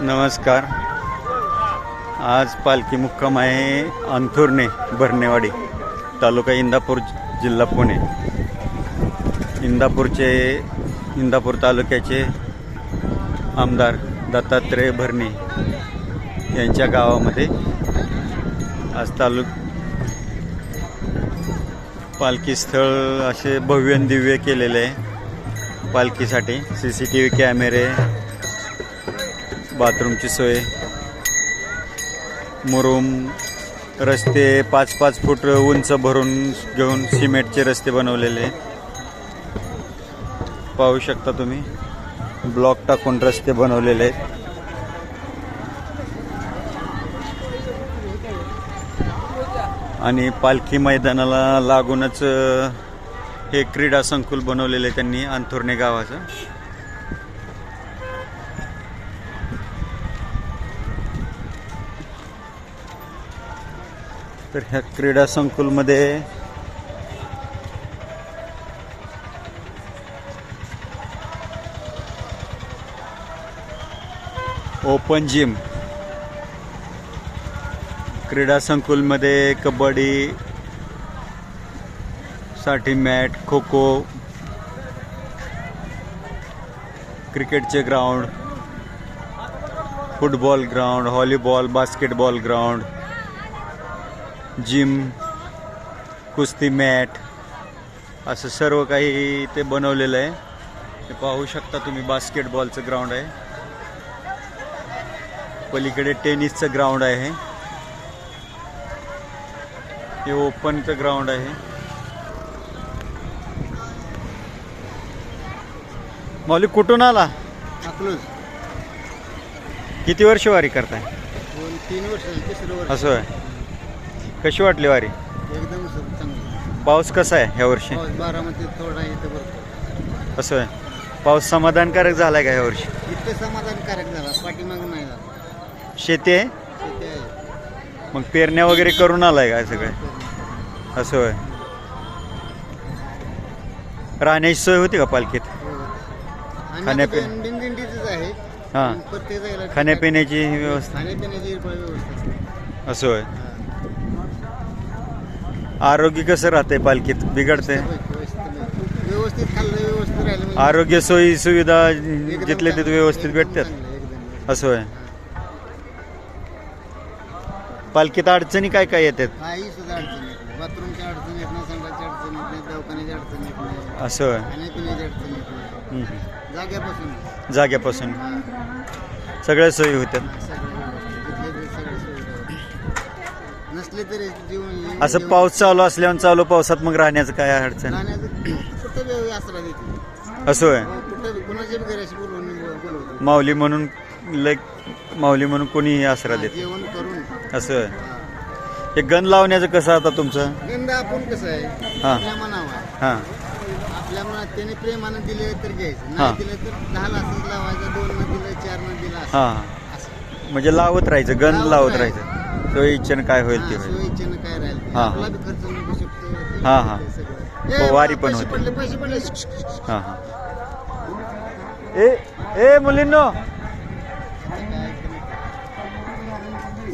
नमस्कार. आज पालखी मुक्काम आहे अंथुर्णे भरणेवाडी तालुका इंदापूर जिल्हा पुणे. इंदापूरचे इंदापूर तालुक्याचे आमदार दत्तात्रय भरणे यांच्या गावामध्ये आज तालुक पालखी स्थळ असे भव्य दिव्य केलेले आहे. पालखीसाठी सी सी टी व्ही कॅमेरे बाथरूमची सोय. मुरुम रस्ते पाच पाच फूट उंच भरून घेऊन सिमेंटचे रस्ते बनवलेले. आहेत. पाहू शकता तुम्ही ब्लॉक टाकून रस्ते बनवलेले आहेत. आणि पालखी मैदानाला लागूनच हे क्रीडा संकुल बनवलेलं आहे त्यांनी अंथुर्णे गावाचं. तर ह्या क्रीडा संकुलमध्ये ओपन जिम क्रीडा संकुलमध्ये कबड्डी साठी मॅट खो खो क्रिकेटचे ground football ground volleyball basketball ground gym कुस्ती मॅट असं सर्व काही ते बनवलेलं आहे. ते पाहू शकता तुम्ही बास्केटबॉलचं ग्राउंड आहे. पलीकडे टेनिसचं ग्राउंड आहे. हे ओपनचं ग्राउंड आहे. मौलिक कुठून आला? अकलूज. किती वर्ष वारी करताय? दोन तीन वर्ष तिसरं वर्ष. असं आहे कशी वाटली वारी? एकदम चांगलं. पाऊस कसा आहे ह्या वर्षी? पाऊस बारामतीत थोडा इथं असं आहे. पाऊस समाधानकारक झालाय का ह्या वर्षी? इतकं समाधानकारक झाला पाठीमागं नाही झाला. शेती आहे? शेती आहे. मग पेरण्या वगैरे करून आलाय का सगळे? असं होय. राहण्याची सोय होती का पालखीत? हो. आणि खाण्यापिण्या- आहे. हां. पण प्रत्येक जायला खाण्यापिण्याची व्यवस्था. खाण्यापिण्याची पण व्यवस्था. असं होय. हां. आरोग्य कसं राहतंय पालखीत? बिघडतंय? व्यवस्थित व्यवस्थित खाल्लं व्यवस्थित राहिलं म्हणजे. आरोग्य सोयी सुविधा जिथले तिथे व्यवस्थित भेटतात? चांगलं, एकदम. असं होय. पालखीत अडचणी काय काय येतात? काही सुद्धा अडचण येत नाही. बाथरूमच्या अडचण येत नाही संडासची अडचण येत नाही दवाखान्याची अडचण येत नाही. असं होय. खाण्यापिण्याची अडचण येत नाही. हम्म, हम्म. जाग्यापासून. जाग्यापासून. हां. सगळ्या सोयी होतात नसले तरी जीवन असं पाऊस चालू असल्यावर चालू पावसात मग राहण्याचं काय अडचण? राहण्याचं कुठं वेळ आसरा देते. असं होय. कुठं कुणाच्या बी घराशी बोलवून बोलवतो माऊली म्हणून लय माऊली म्हणून कोणीही आसरा देत जेवण करून. असं होय. हां. हे गण लावण्याचं कसं आता तुमचं? आपण कसं आहे? हां. आपल्या मनावर. आहे. हां. आपल्या मनात त्याने प्रेमानं दिले तर घ्यायचं. हां. नाही दिलं तर दहा लासच लावायचं दोन न दिलं चार न दिलं असं हां. असं. म्हणजे लावत राहायचं गण लावत राहायचं. राहायचं तो इच्छेनं काय होईल ते हां, होईल सोयीच्यानं काय राहील. हां. आपला बी खर्च निघू शकतो हां, हां. सगळं. हो, ए, वारी पण पैसे होते. पडले पैसे पडले हां हां ए ए मुलींनो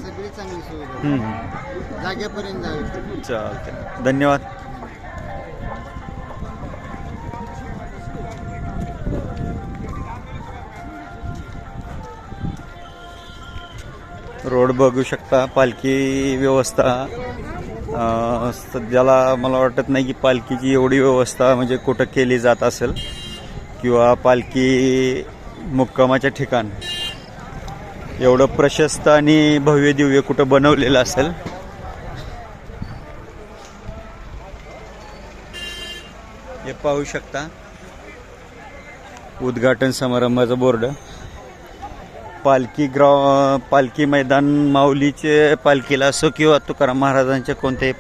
सगळी चांगली सुविधा हम्म, हम्म. जाग्यापर्यंत जावी चालतंय धन्यवाद रोड बघू शकता पालखी व्यवस्था. सध्याला मला वाटत नाही की पालखीची एवढी व्यवस्था म्हणजे कुठं केली जात असेल किंवा पालखी मुक्कामाच्या ठिकाण. एवढं प्रशस्त आणि भव्य दिव्य कुठं बनवलेलं असेल. हे पाहू शकता. उद्घाटन समारंभाचा बोर्ड. पालखी ग्रा पालखी मैदान माऊलीचे पालखीला असो किंवा तुकाराम महाराजांच्या कोणते?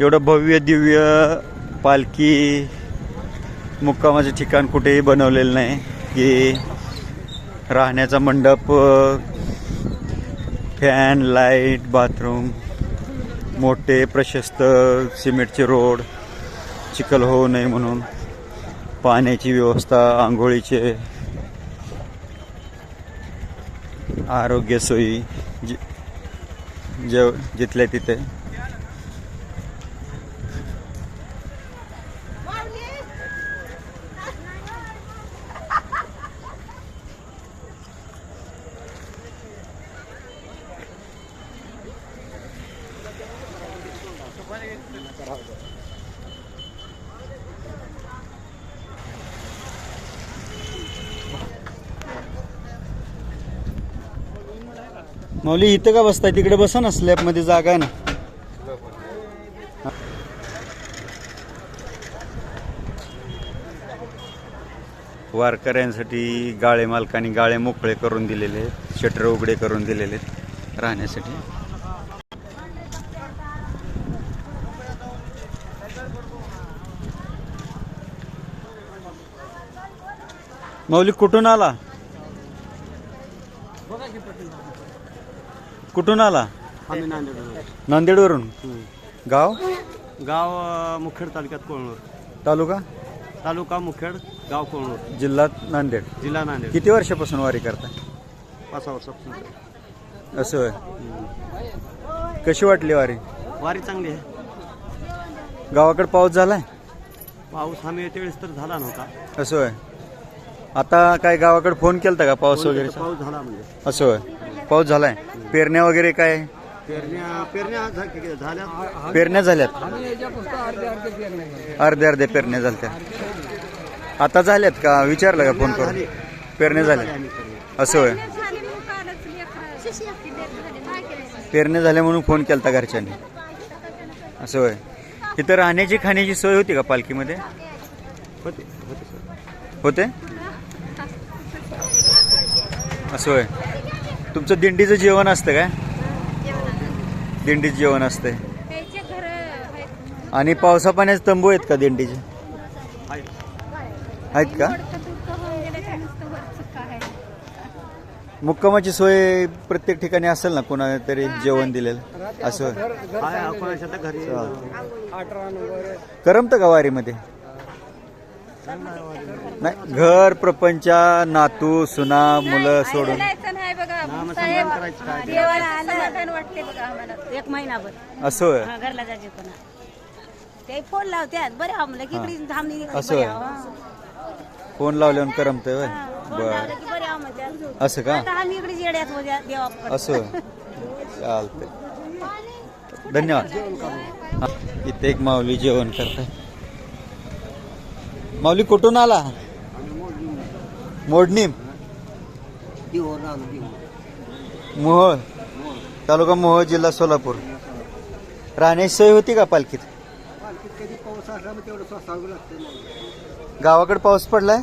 एवढं भव्य दिव्य पालखी मुक्कामाचं ठिकाण कुठेही बनवलेलं नाही. की राहण्याचा मंडप फॅन लाइट बाथरूम मोठे प्रशस्त सिमेंटचे रोड चिखल होऊ नये म्हणून. पाण्याची व्यवस्था आंघोळीचे आरोग्य सोयी जे जेव जिथल्या तिथे माऊली इथं का बसताय? तिकडे बसा ना स्लॅबमध्ये जागा आहे ना. वारकऱ्यांसाठी गाळे मालकांनी गाळे मोकळे करून दिलेले आहेत शटर उघडे करून दिलेले आहेत राहण्यासाठी. माऊली कुठून आला? कुठून आला? आम्ही नांदेड नांदेडवरून? गाव? गाव अ, मुखेड तालुक्यात कोळनूर तालुका? तालुका मुखेड गाव कोळनूर जिल्हा नांदेड. जिल्हा नांदेड. किती वर्षापासून वारी करता पाच वर्षापासून. असं होय. कशी वाटली वारी? वारी चांगली आहे. गावाकडे पाऊस झालाय? पाऊस आम्ही त्यावेळेस तर झाला नव्हता. असं होय. आता काय गावाकडे फोन केलता का पाऊस वगैरे? पाऊस झाला म्हणजे. असं होय. पाऊस झालाय. पेरण्या वगैरे काय? पेरण्या पेरण्या झा- झाल्या पेरण्या झाल्यात? अर्ध्या अर्ध्या पेरण्या झाल्या आता झाल्यात का? विचारलं का फोन करून? पेरण्या झाल्या असं होय. पेरण्या झाल्या म्हणून फोन केलता घरच्यांनी. असं होय. इथं राहण्याची खाण्याची सोय होती का पालखीमध्ये? होते होते सर. होते? असं होय. तुमचं दिंडीचं जेवण असतं काय? दिंडीचं जेवण असतंय. आणि पावसा पाण्याचे तंबू आहेत का दिंडीचे? आहे आहेत का? मुक्कामाची सोय प्रत्येक ठिकाणी असेल ना कोणा तरी जेवण दिलेलं? असं करमतं का वारीमध्ये? नाही घर प्रपंच नातू सुना मुलं सोडून. समाधान वाटते बघा आम्हाला. एक महिनाभर. असं होय? हा, घरला जायचे पण ते फोन लावत्यात. बरे आम्हाला की इकडे थांबली इकडे असं बरे होय. आहो, हा. फोन लावल्यावर करमतंय होय? फोन बर. लावलं की बरे आहो म्हणत्यात. असं का? आता आम्ही इकडे येड्यात देवा असं होय. चालतंय. धन्यवाद. हा, इथे एक माऊली जेवण करताय. माऊली कुठून आला? मोडणी मोहोळ तालुका मोहोळ जिल्हा सोलापूर. राहण्याची सोय होती का पालखीत? पाऊस गावाकडे पाऊस पडलाय?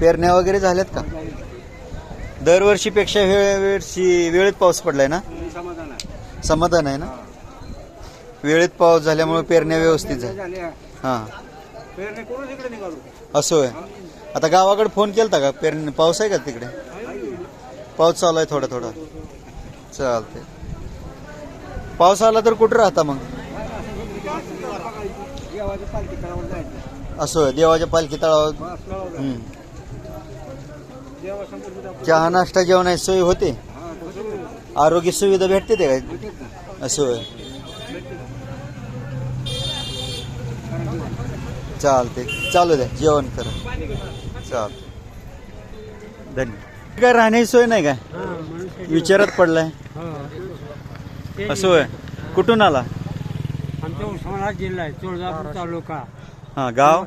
पेरण्या वगैरे झाल्यात का? दरवर्षीपेक्षा वेळ वेळेत पाऊस पडलाय ना? समाधान आहे ना? वेळेत पाऊस झाल्यामुळे पेरण्या व्यवस्थित झाल्या झाल्या. हां. पेरणी आता गावाकडे फ़ोन का? पेरणी पाऊस आहे का तिकडे? पाऊस चालू थोडा थोडा. चालते पाऊस आला तर कुठं राहता मग? पालखी देवाच्या पालखी तळावर. तळावर हम्म. चहा, नाश्ता जेवणाची सोय होते? हा आरोग्य सुविधा भेटते ते ना असं होय. चालते चालू द्या जेवण करा. चाल धन्यवाद काय राहण्याची सोय नाही काय? विचारात पडलाय. असं होय. कुठून आला? आमचा उस्मानाबाद जिल्हा आहे तुळजापूर तालुका. हा गाव?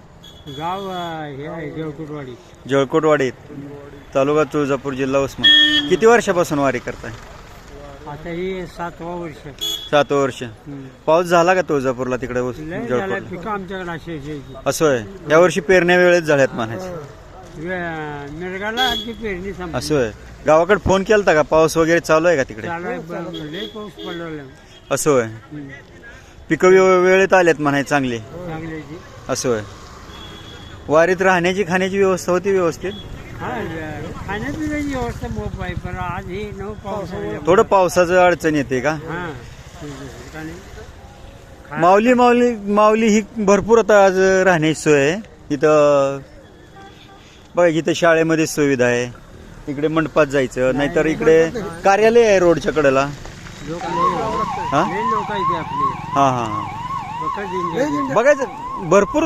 गाव अं, हे आहे देवकुटवाडी जळकोटवाडीत तालुका तुळजापूर जिल्हा उस्मान. किती वर्षापासून वारी करताय? आता ही सातवा वर्ष. सात वर्ष. पाऊस झाला का तुळजापूरला तिकडे लय झालं जळकोटला पिकं आमच्याकडे अशी अशी अशी. असं होय. यावर्षी पेरण्या वेळेत झाल्यात म्हणायचं. वे- मिरगाला आमची पेरणी संपली. असं होय. गावाकडे फोन केलता का? पाऊस वगैरे चालू आहे का तिकडे? चालू आहे ब- लय पाऊस पडलेला. असं होय. हम्म. पिकं वेळ- वेळेत आलेत म्हणाय चांगली. चांगल्याची असं होय. वारीत राहण्याची खाण्याची व्यवस्था होती व्यवस्थित? हा व- खाण्यापिण्याची व्यवस्था मोप आहे पण आज ही नऊ पाऊस. थोडं पावसाचं अडचण येते का? हा. माऊली माऊली माऊली ही भरपूर आता आज राहण्याची सोय आहे. इथं बघा इथं शाळेमध्ये सुविधा आहे. इकडे मंडपात जायचं नाहीतर इकडे कार्यालय आहे रोडच्या कडेला. हा? हा हा हा. बघायचं भरपूर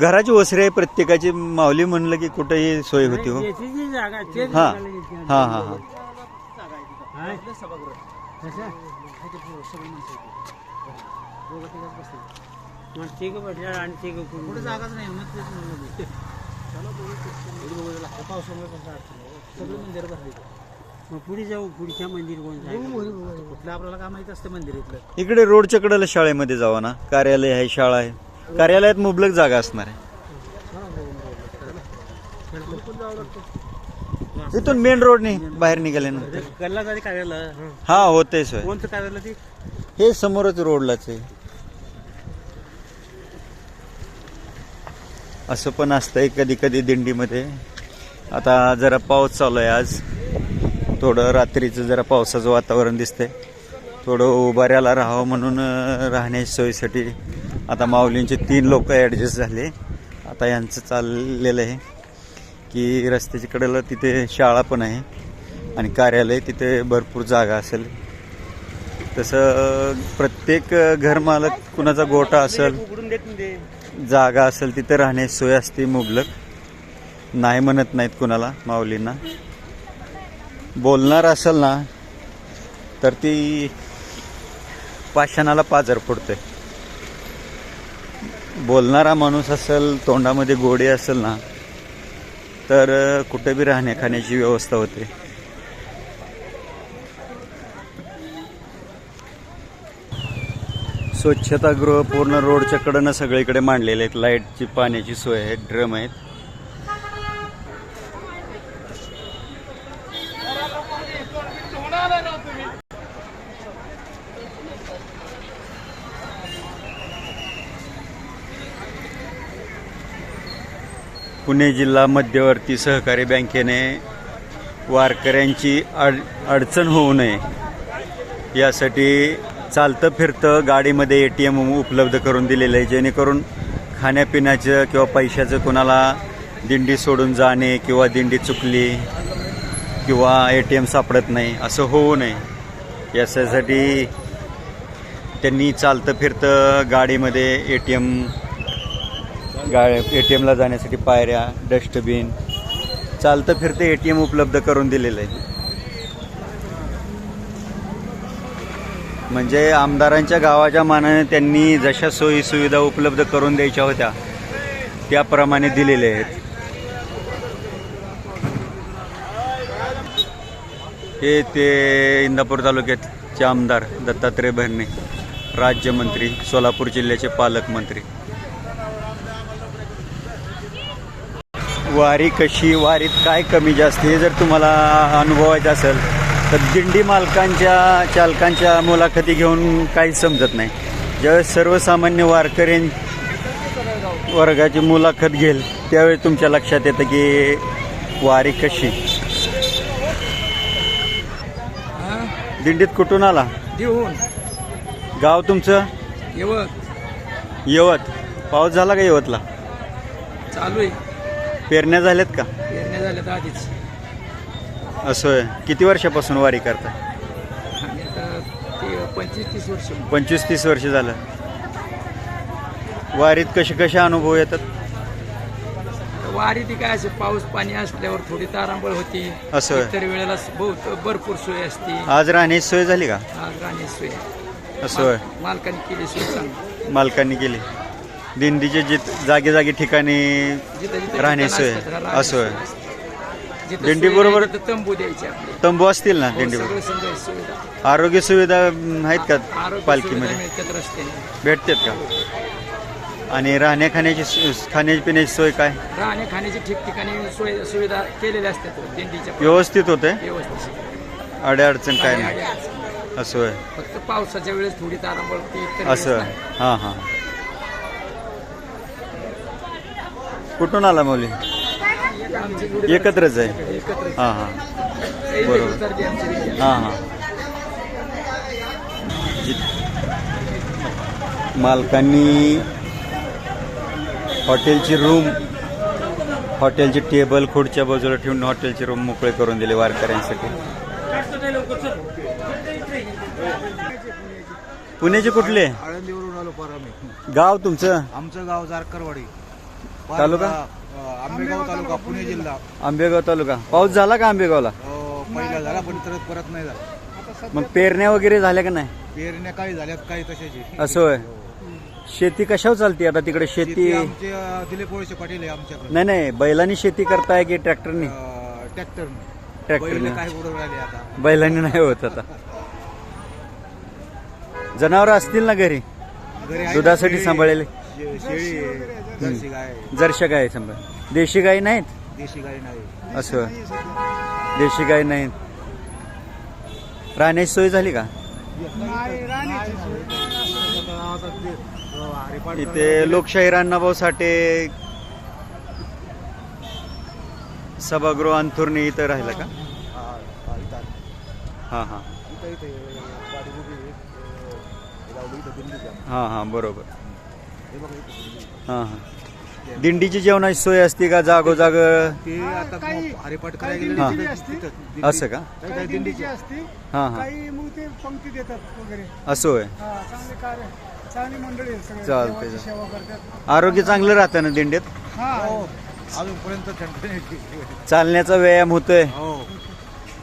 घराची वसरी आहे प्रत्येकाची. माऊली म्हणलं की कुठेही सोय होती हो. याची जी जागा मग तिघ बसल्या आणि तिघ कुठे? जागाच नाही मग तेच म्हणलं. पावसामुळे कसं अडचण आहे. सगळी मंदिर भरली. मग पुढे जाऊ पुढच्या मंदिर कोण जायचं कुठलं आपल्याला काय माहीत असतं मंदिर इथलं. इकडे रोडच्या कडेला शाळेमध्ये जावा ना. कार्यालय आहे शाळा आहे. कार्यालयात मुबलक जागा असणार आहे. इथून मेन रोडने बाहेर निघाले ना कल्ला जारी कार्यालय हा होते सोय. कोणतं कार्यालय ती? हे समोरच रोडलाच आहे. असं पण असतंय कधी कधी दिंडीमध्ये. आता जरा पाऊस चालू आहे आज. थोडं रात्रीचं जरा पावसाचं वातावरण दिसतंय. थोडं उभाऱ्याला राहावं म्हणून अं, राहण्याची सोयीसाठी आता माऊलींचे तीन लोक ॲडजस्ट झाले. आता यांचं चाललेलं आहे. की रस्त्याच्या कडेला तिथे शाळा पण आहे आणि कार्यालय तिथे भरपूर जागा असेल. तसं प्रत्येक घरमालक कुणाचा गोटा असेल जागा असेल तिथे राहणे सोय असते मुबलक. नाही म्हणत नाहीत कुणाला माऊलींना. बोलणार असेल ना तर ती पाषाणाला पाजर पडते बोलणारा माणूस असेल तोंडामध्ये गोडी असेल ना तर कुठे बी राहण्या खाण्याची व्यवस्था होते. स्वच्छतागृह पूर्ण रोडच्या कडनं सगळीकडे मांडलेले आहेत. लाईटची पाण्याची सोय आहे ड्रम आहेत. पुणे जिल्हा मध्यवर्ती सहकारी बँकेने वारकऱ्यांची अड अडचण होऊ नये. यासाठी चालतं फिरतं गाडीमध्ये ए टी एम उपलब्ध करून दिलेलं आहे. जेणेकरून खाण्यापिण्याचं किंवा पैशाचं कोणाला दिंडी सोडून जाणे किंवा दिंडी चुकली किंवा ए टी एम सापडत नाही असं होऊ नये. याच्यासाठी त्यांनी चालतं फिरतं गाडीमध्ये ए टी एम गाळे ए टी एमला जाण्यासाठी पायऱ्या डस्टबिन चालतं फिरतं ए टी एम उपलब्ध करून दिलेलं आहे. म्हणजे आमदारांच्या गावाच्या मानाने त्यांनी जशा सोयी सुविधा उपलब्ध करून द्यायच्या होत्या त्याप्रमाणे दिलेल्या आहेत. हे ते इंदापूर तालुक्यातचे आमदार दत्तात्रय भरणे राज्यमंत्री सोलापूर जिल्ह्याचे पालकमंत्री. वारी कशी वारीत काय कमी जास्त हे जर तुम्हाला अनुभवायचं असेल तर दिंडी मालकांच्या चालकांच्या मुलाखती घेऊन काही समजत नाही. ज्यावेळेस सर्वसामान्य वारकरी वर्गाची मुलाखत घेईल त्यावेळी तुमच्या लक्षात येतं की वारी कशी. दिंडीत कुठून आला? देऊन. गाव तुमचं? येवत. यवत. पाऊस झाला का यवतला? चालू आहे. पेरण्या झाल्यात का? पेरण्या झाल्या तर आधीच. असं आहे. किती वर्षापासून वारी करता? आणि आता ते पंचवीस तीस वर्ष. पंचवीस तीस वर्ष झालं. वारीत कसे कसे अनुभव येतात? वारी ती काय असे पाऊस पाणी असल्यावर थोडी तारांबळ होती. असं. इतर वेळेला बहुत भरपूर सोय असते. आज राहण्याची सोय झाली का? आज राहण्याची सोय. असं आहे. मालकाने केली सोय चांगली. मालकांनी केली. दिंडीचे जित जागे जागी ठिकाणी राहण्याची सोय असं आहे. दिंडी बरोबर- तिथं तंबू द्यायचे आपले. तंबू असतील ना हो, सगळं समजा सुविधा. आरोग्य सुविधा अं, आहेत का आरोग्य सुविधा पालखीमध्ये? मिळतात रस्त्याने भेटतात का? आणि राहण्या खाण्याची सु- खाण्यापिण्याची सोय काय? राहण्या खाण्याची ठिकठिकाणी सोय सुविधा केलेल्या असतात दिंडीच्या व्यवस्थित होते? व्यवस्थित. अडचण काय नाही. असं आहे फक्त पावसाच्या वेळेस थोडी तारांबळ असं. हां हां. कुठून आला मौली? एकत्रच आहे. हां हां. बरोबर. हां हां. मालकांनी हॉटेलची रूम हॉटेलचे टेबल खुर्च्या बाजूला ठेवून हॉटेलचे रूम मोकळे करून दिले वारकऱ्यांसाठी. पुण्याचे कुठले? गाव तुमचं? आमचं गाव जारकरवाडी. तालुका? आंबेगाव तालुका पुणे जिल्हा. आंबेगाव तालुका. पाऊस झाला का आंबेगावला? अं, पहिला झाला पण तरत परत नाही झाला. मग पेरण्या वगैरे झाल्या का नाही? पेरण्या काही झाल्यात काही तशाची. असं होय. शेती कशावर चालते? आता तिकडे शेती शेती आमचे अं, दिलीप वळसे पाटील आहे आमच्याकडे. नाही नाही. बैलांनी शेती करताय की ट्रॅक्टरनी? ट्रॅक्टर ट्रॅक्टरने. उडवून राहिले आता. बैलांनी नाही होत आता. जनावर असतील ना घरी? घरी आहे दुधासाठी शेळी, सांभाळलेले शे- शेळी आहे, जर्सी गाय आहे, जर्शा गाय सांभाळ देशी गाई नाहीत? देशी गाय नाही. असं. देशी गाय नाहीत. राहण्याची सोय झाली का? इथे लोकशाही अण्णाभाऊ साठे सभागृह अंथुर्णी इथं राहिलं का? हां हां. हां हां बरोबर. हां हां. दिंडीची जेवणाची सोय असते का? जागोजाग ते आता हरिपाठ करायला गेले हा. तिथं- तिथं दिंडी- असं का? काही काही दिंडीची असते. हां हां. काही मग ते पंक्ती देतात वगैरे. असं होय? हा चांगले कार्य चांगली मंडळी आहे सगळे. चालतंय. देवाची सेवा करतात. आरोग्य चांगलं राहतं ना दिंडीत? हा. हो अजूनपर्यंत चालण्याचा व्यायाम होतोय. हो.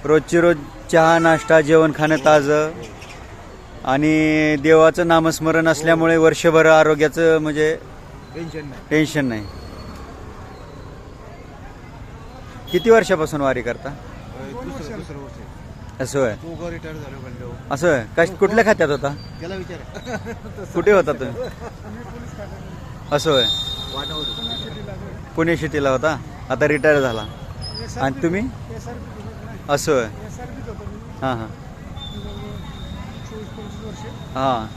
रोजची रोज चहा नाश्ता जेवण खाणं ताजं. आणि देवाचं नामस्मरण असल्यामुळे वर्षभर आरोग्याचं म्हणजे टेन्शन नाही. टेन्शन नाही. किती वर्षापासून वारी करता? दुसरं दुसरं वर्ष. आहे. असं तो झालो म्हणलं. असं होय. कश कुठल्या खात्यात होता? त्याला विचार. कुठे होता तुम्ही असं वाटावर पुणे सिटीला होता? आता रिटायर झाला. आणि तुम्ही? असं मी हां हां. हां.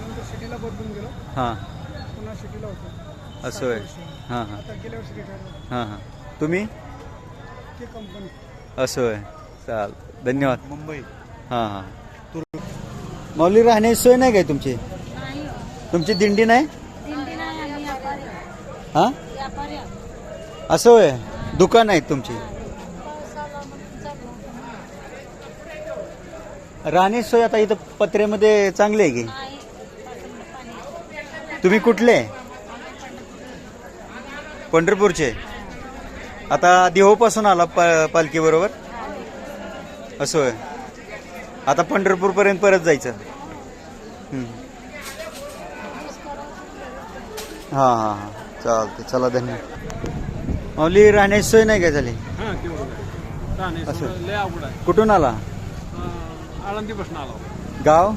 नंतर सिटीला बदलून गेलो. हां. पुन्हा सिटीला होतो. असं होय. हां हां. आता गेल्या वर्षी रिटायर झालो. हां हां. तुम्ही? ते कंपनी असं होय. चाल. धन्यवाद. मुंबई. हां हां. माऊली राहण्याची सोय नाही काय तुमची? नाही हो. तुमची दिंडी नाही? दिंडी नाही आम्ही व्यापारी आहोत. हां? व्यापारी आहोत. असं होय. दुकान आहेत तुमची पावसाला मग चालू राहण्याची सोय आता इथं पत्र्यामध्ये चांगली आहे की? तुम्ही कुठले? पंढरपूरचे. आता देहूपासून आला प पालखी बरोबर? असं होय. आता पंढरपूरपर्यंत परत जायचं. हं. हां हां. चालते चला धन्यवाद. माऊली राहण्याची सोय नाही काय झाली? हां असं. आहे. कुठून आला? आळंदीपासून आलो. गाव?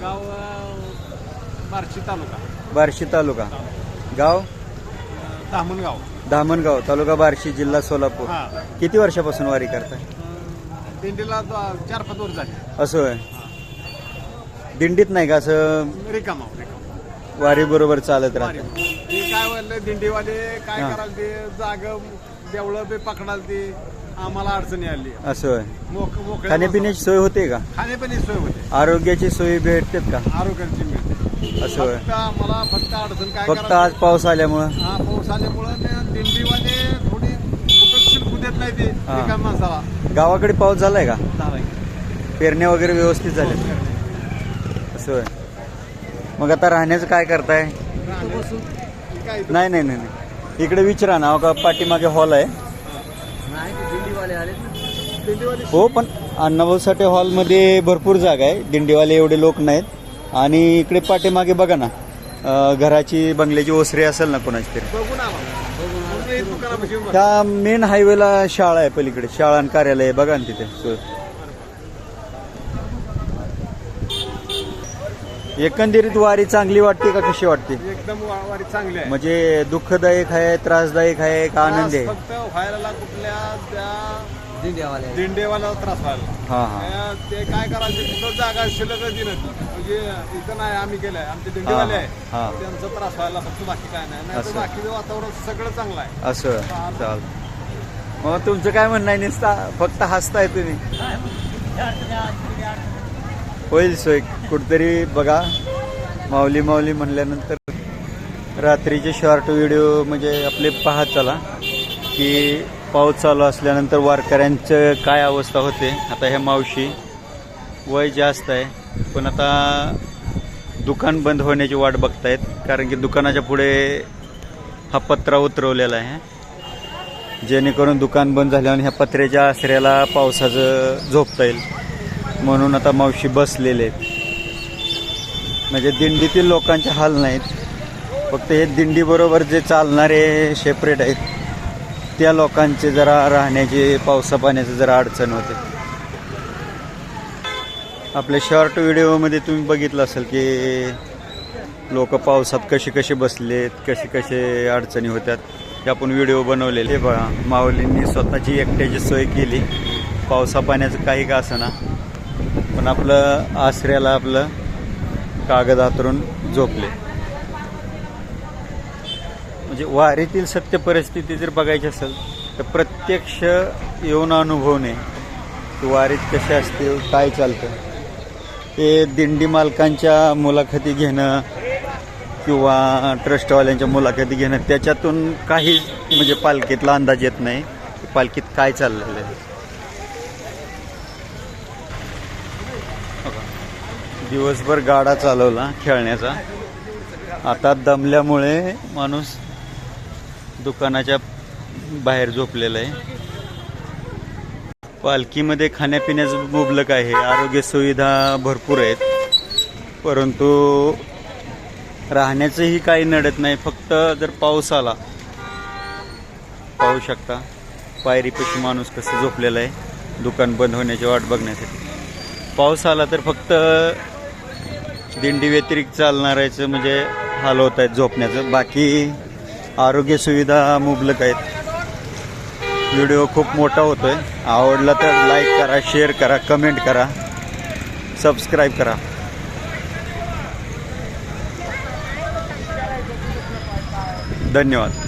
गाव अं, बार्शी तालुका. बार्शी तालुका. गाव? अं, धामणगाव. धामणगाव तालुका बार्शी जिल्हा सोलापूर. हा. किती वर्षापासून वारी करताय अं, दिंडीला द- चार पाच वर्ष झाले. असं होय. दिंडीत नाही का असं? रिकामा रिकामा. वारी बरोबर चालत. राहते. ते काय म्हणलं दिंडीवाले काय हा. कराल ते जाग देवळं बी पकडाल ते. आम्हाला अडचणी आली. असं होय. मोक मोकळ्या खाण्यापिण्याची सोय होते का? खाण्यापिण्याची सोय होते. आरोग्याची सोयी भेटतात का? आरोग्याची मिळते. असं होय. फक्त आम्हाला फक्त अडचण काय फक्त करायचं? आज पाऊस आल्यामुळं? हा पाऊस आल्यामुळं ते दिंडीवाले थोडी शिल्पू देत नाही ते हा. एका माणसाला. गावाकडे पाऊस झालाय का? झालाय. पेरण्या वगैरे व्यवस्थित झाल्या. असं होय. मग आता राहण्याचं काय करताय? राहण्याचं काय? नाही नाही नाही नाही. इकडे विचारा ना का पाठीमागे हॉल आहे नाही ते दिंडीवाले आले दिंडीवाले हो पण अण्णाभाऊसाठी हॉलमध्ये भरपूर जागा आहे. दिंडीवाले एवढे लोक नाहीत. आणि इकडे पाठीमागे बघा ना अं, घराची बंगल्याची ओसरी असेल ना कोणाची तरी. त्या मेन हायवेला शाळा आहे पलीकडे. शाळा आणि कार्यालय आहे. बघा ना तिथे. एकंदरीत वारी चांगली वाटते का कशी वाटते? एकदम वा- वारी चांगली आहे. म्हणजे दुःखदायक आहे त्रासदायक आहे का आनंदी आहे? फक्त व्हायला कुठल्या त्या दिंडीवाले दिंडेवाला त्रास व्हायला हा हा. त्या- ते काय करायचं तिथं जागा शिल्लकच दिली नाही. म्हणजे इथं नाही आम्ही केलंय आमचे दिंडेवाले हा, आहे हा. त्यांचा त्रास व्हायला फक्त बाकी काय नाही. नाही असं. बाकीचं वातावरण सगळं चांगलं आहे. असं. चाल मग तुमचं काय म्हणणं आहे? नुसता फक्त हसताय तुम्ही? होईल सोय. कुठतरी बघा. माऊली माऊली म्हणल्यानंतर रात्रीचे शॉर्ट व्हिडिओ म्हणजे आपले पाहत चला. की पाऊस चालू असल्यानंतर वारकऱ्यांचं काय अवस्था होते? आता ह्या मावशी वय जास्त आहे पण आता दुकान बंद होण्याची वाट बघतायत कारण की दुकानाच्या पुढे हा पत्रा उतरवलेला आहे. जेणेकरून दुकान बंद झाल्यावर ह्या पत्र्याच्या आसऱ्याला पावसाचं झोपता येईल. म्हणून आता मावशी बसलेले आहेत. म्हणजे दिंडीतील लोकांचे हाल नाहीत. फक्त हे दिंडीबरोबर जे चालणारे सेपरेट आहेत त्या लोकांचे जरा राहण्याची पावसा पाण्याचं जरा अडचण होते. आपल्या शॉर्ट व्हिडिओमध्ये तुम्ही बघितलं असेल की लोक पावसात कसे कसे बसलेत कसे कसे अडचणी होत्यात. हे आपण व्हिडिओ बनवलेले. बघा माऊलींनी स्वतःची एकट्याची सोय केली. पावसा पाण्याचं काही का ना. पण आपलं आसऱ्याला आपलं कागद हातरून झोपले. म्हणजे वारीतील सत्य परिस्थिती जर बघायची असेल तर प्रत्यक्ष येऊन अनुभवणे की वारीत कसे असते काय चालतं हे दिंडी मालकांच्या मुलाखती घेणं किंवा ट्रस्टवाल्यांच्या मुलाखती घेणं त्याच्यातून काही म्हणजे पालखीतला अंदाज येत नाही की पालखीत काय चाललेलं आहे. दिवसभर गाडा चालवला खेळण्याचा. आता दमल्यामुळे माणूस दुकानाच्या बाहेर झोपलेलं आहे. पालखीमध्ये खाण्यापिण्याचं मुबलक आहे. आरोग्य सुविधा भरपूर आहेत. परंतु राहण्याचंही काही नडत नाही. फक्त जर पाऊस आला पाहू शकता पायरीपाशी माणूस कसं झोपलेला आहे. दुकान बंद होण्याची वाट बघण्यासाठी. पाऊस आला तर फक्त दिंडी व्यतिरिक्त चालणाऱ्याचं म्हणजे हाल होत आहेत झोपण्याचं. बाकी आरोग्य सुविधा मुबलक आहेत. व्हिडिओ खूप मोठा होतोय. आवडला तर लाईक करा शेअर करा कमेंट करा सबस्क्राईब करा. धन्यवाद.